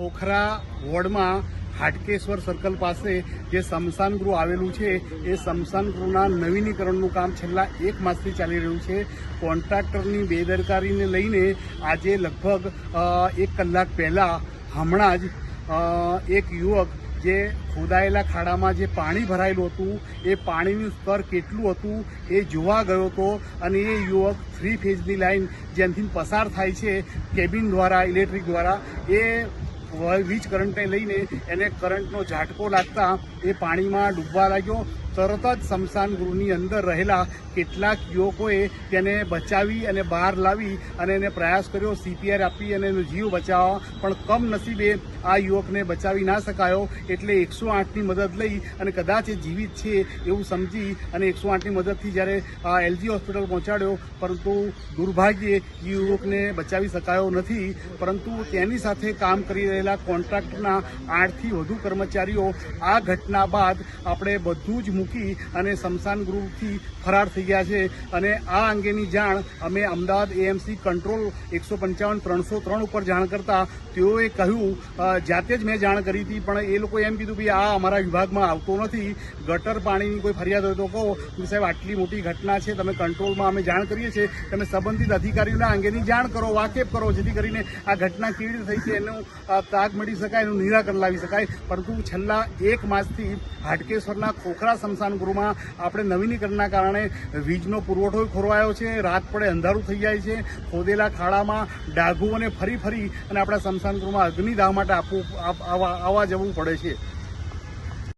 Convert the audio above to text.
ખોખરા વોર્ડમાં હાટકેશ્વર સર્કલ પાસે જે સ્મશાન ગૃહ આવેલું છે, એ સ્મશાન ગૃહના નવીનીકરણનું કામ છેલ્લા એક માસથી ચાલી રહ્યું છે. કોન્ટ્રાક્ટરની બેદરકારીને લઈને આજે લગભગ એક કલાક પહેલાં હમણાં જ એક યુવક જે ખોદાયેલા ખાડામાં જે પાણી ભરાયેલું હતું, એ પાણીનું સ્તર કેટલું હતું એ જોવા ગયો હતો અને એ યુવક થ્રી ફેઝની લાઇન જેમથી પસાર થાય છે, કેબિન દ્વારા, ઇલેક્ટ્રિક દ્વારા, એ વીજ કરંટને લઈને એને કરંટનો ઝાટકો લાગતા એ પાણીમાં ડૂબવા લાગ્યો. તરત જ સ્મશાન ગૃહની અંદર રહેલા કેટલાક યુવકોએ તેને બચાવી અને બહાર લાવી અને એને પ્રયાસ કર્યો સીપીઆર આપી અને એનો જીવ બચાવવા. પણ કમનસીબે આ યુવકને બચાવી ના શકાયો. એટલે એકસો આઠની મદદ લઈ અને કદાચ એ જીવિત છે એવું સમજી અને એકસો આઠની મદદથી જ્યારે એલજી હોસ્પિટલ પહોંચાડ્યો. પરંતુ દુર્ભાગ્યે યુવકને બચાવી શકાયો નથી. પરંતુ તેની સાથે કામ કરી રહેલા કોન્ટ્રાક્ટના આઠથી વધુ કર્મચારીઓ. આ ઘટના બાદ આપણે બધું જ મૂકી અને સ્મશાન ગૃહથી ફરાર થઈ ગયા છે. અને આ અંગેની જાણ અમે અમદાવાદ એએમસી કંટ્રોલ એકસો પંચાવન ત્રણસો ત્રણ ઉપર જાણ કરતા તેઓએ કહ્યું જાતે જ મેં જાણ કરી હતી, પણ એ લોકોએ એમ કીધું કે આ અમારા વિભાગમાં આવતો નથી. ગટર પાણીની કોઈ ફરિયાદ હોય તો કહો. સાહેબ, આટલી મોટી ઘટના છે, તમે કંટ્રોલમાં અમે જાણ કરીએ છીએ. તમે સંબંધિત અધિકારીઓને અંગેની જાણ કરો, વાકેફ કરો, જેથી કરીને આ ઘટના કેવી રીતે થઈ છે, એનું તાગ મળી શકાય, એનું નિરાકરણ લાવી શકાય. પરંતુ છેલ્લા એક માસથી હાટકેશ્વરના ખોખરા સ્મશાન ગૃહમાં આપણે નવીનીકરણના કારણે વીજનો પુરવઠો ખોરવાયો છે, રાત પડે અંધારું થઈ જાય છે, ખોદેલા ખાડામાં ડાઘુઓને ફરી ફરી અને આપણા સ્મશાન ગૃહમાં અગ્નિદાહ માટે આપવું આવવા જવું પડે છે.